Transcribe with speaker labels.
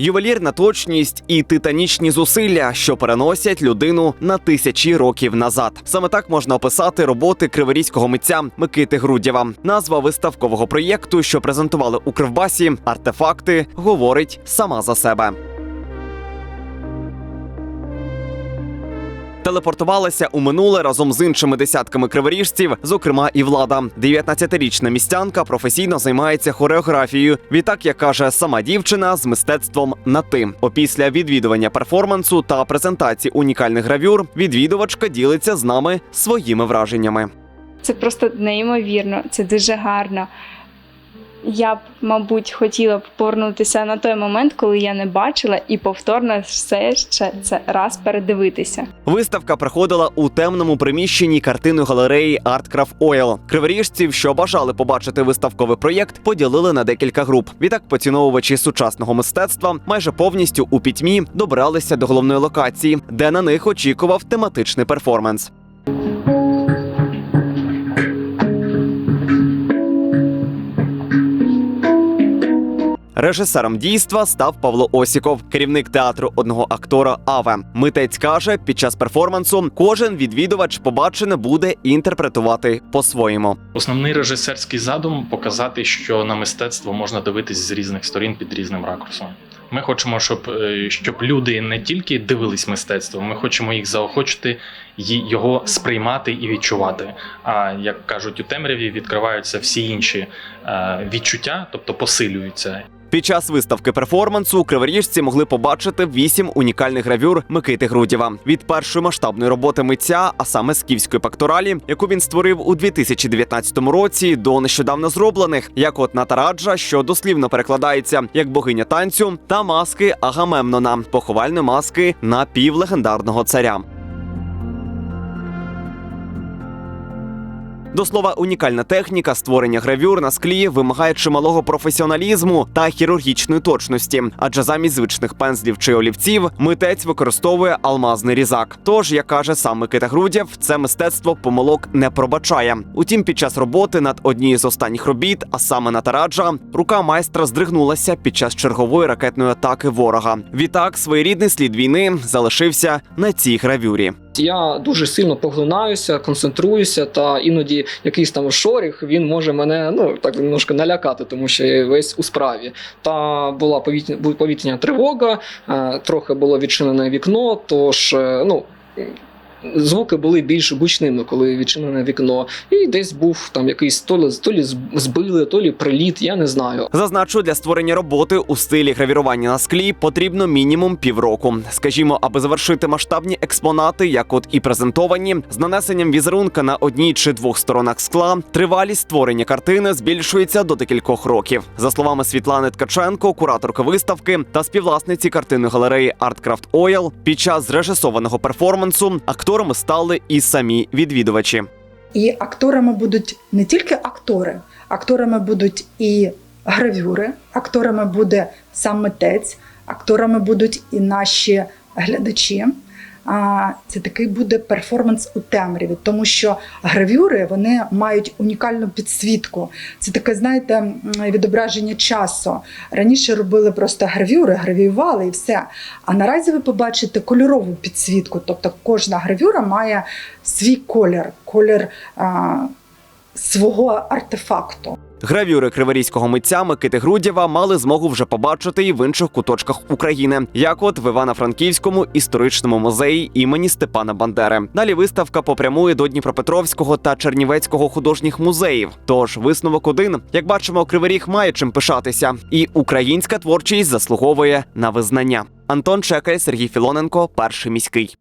Speaker 1: Ювелірна точність і титанічні зусилля, що переносять людину на тисячі років назад. Саме так можна описати роботи криворізького митця Микити Грудєва. Назва виставкового проєкту, що презентували у Кривбасі, артефакти, говорить сама за себе. Телепортувалася у минуле разом з іншими десятками криворіжців, зокрема і влада. 19-річна містянка професійно займається хореографією. Відтак, як каже сама дівчина, з мистецтвом на ти. Опісля відвідування перформансу та презентації унікальних гравюр відвідувачка ділиться з нами своїми враженнями.
Speaker 2: Це просто неймовірно, це дуже гарно. Я б, мабуть, хотіла б повернутися на той момент, коли я не бачила, і повторно все ще це раз передивитися.
Speaker 1: Виставка проходила у темному приміщенні картинної галереї Artcraft Oil. Криворіжців, що бажали побачити виставковий проєкт, поділили на декілька груп. Відтак, поціновувачі сучасного мистецтва майже повністю у пітьмі добралися до головної локації, де на них очікував тематичний перформанс. Режисером дійства став Павло Осіков, керівник театру одного актора Аве. Митець каже, під час перформансу кожен відвідувач побачене буде інтерпретувати по-своєму.
Speaker 3: Основний режисерський задум показати, що на мистецтво можна дивитись з різних сторін під різним ракурсом. Ми хочемо, щоб, е, щоб люди не тільки дивились мистецтво, ми хочемо їх заохочити його сприймати і відчувати. А як кажуть у темряві, відкриваються всі інші е, відчуття, тобто посилюються.
Speaker 1: Під час виставки перформансу криворіжці могли побачити вісім унікальних гравюр Микити Грудєва від першої масштабної роботи митця, а саме скіфської пакторалі, яку він створив у 2019 році, до нещодавно зроблених, як от Натараджа, що дослівно перекладається як богиня танцю, та маски Агамемнона, поховальної маски напівлегендарного царя. До слова, унікальна техніка створення гравюр на склі вимагає чималого професіоналізму та хірургічної точності, адже замість звичних пензлів чи олівців митець використовує алмазний різак. Тож, як каже сам Микита Грудєв, це мистецтво помилок не пробачає. Утім, під час роботи над однією з останніх робіт, а саме на тараджа, рука майстра здригнулася під час чергової ракетної атаки ворога. Відтак, своєрідний слід війни залишився на цій гравюрі.
Speaker 4: Я дуже сильно поглинаюся, концентруюся, та іноді якийсь там шоріх він може мене ну так немножко налякати, тому що я весь у справі. Та була повітря, повітряна тривога, е, трохи було відчинене вікно, тож е, ну. Звуки були більш гучними, коли відчинене вікно, і десь був там якийсь то лі, то лі збили, то лі приліт, я не знаю.
Speaker 1: Зазначу, для створення роботи у стилі гравірування на склі потрібно мінімум півроку. Скажімо, аби завершити масштабні експонати, як от і презентовані, з нанесенням візерунка на одній чи двох сторонах скла, тривалість створення картини збільшується до декількох років. За словами Світлани Ткаченко, кураторка виставки та співвласниці картинної галереї Artcraft Oil, під час зрежисованого перформансу акторами стали і самі відвідувачі.
Speaker 5: І акторами будуть не тільки актори, акторами будуть і гравюри, акторами буде сам митець, акторами будуть і наші глядачі. Це такий буде перформанс у темряві, тому що гравюри вони мають унікальну підсвітку. Це таке, знаєте, відображення часу. Раніше робили просто гравюри, гравіювали і все. А наразі ви побачите кольорову підсвітку. Тобто кожна гравюра має свій колір, колір а, свого артефакту.
Speaker 1: Гравюри криворізького митця Микити Грудєва мали змогу вже побачити і в інших куточках України, як от в Івано-Франківському історичному музеї імені Степана Бандери. Далі виставка попрямує до Дніпропетровського та Чернівецького художніх музеїв. Тож висновок один, як бачимо, Кривий Ріг має чим пишатися, і українська творчість заслуговує на визнання. Антон Чекай, Сергій Філоненко, перший міський.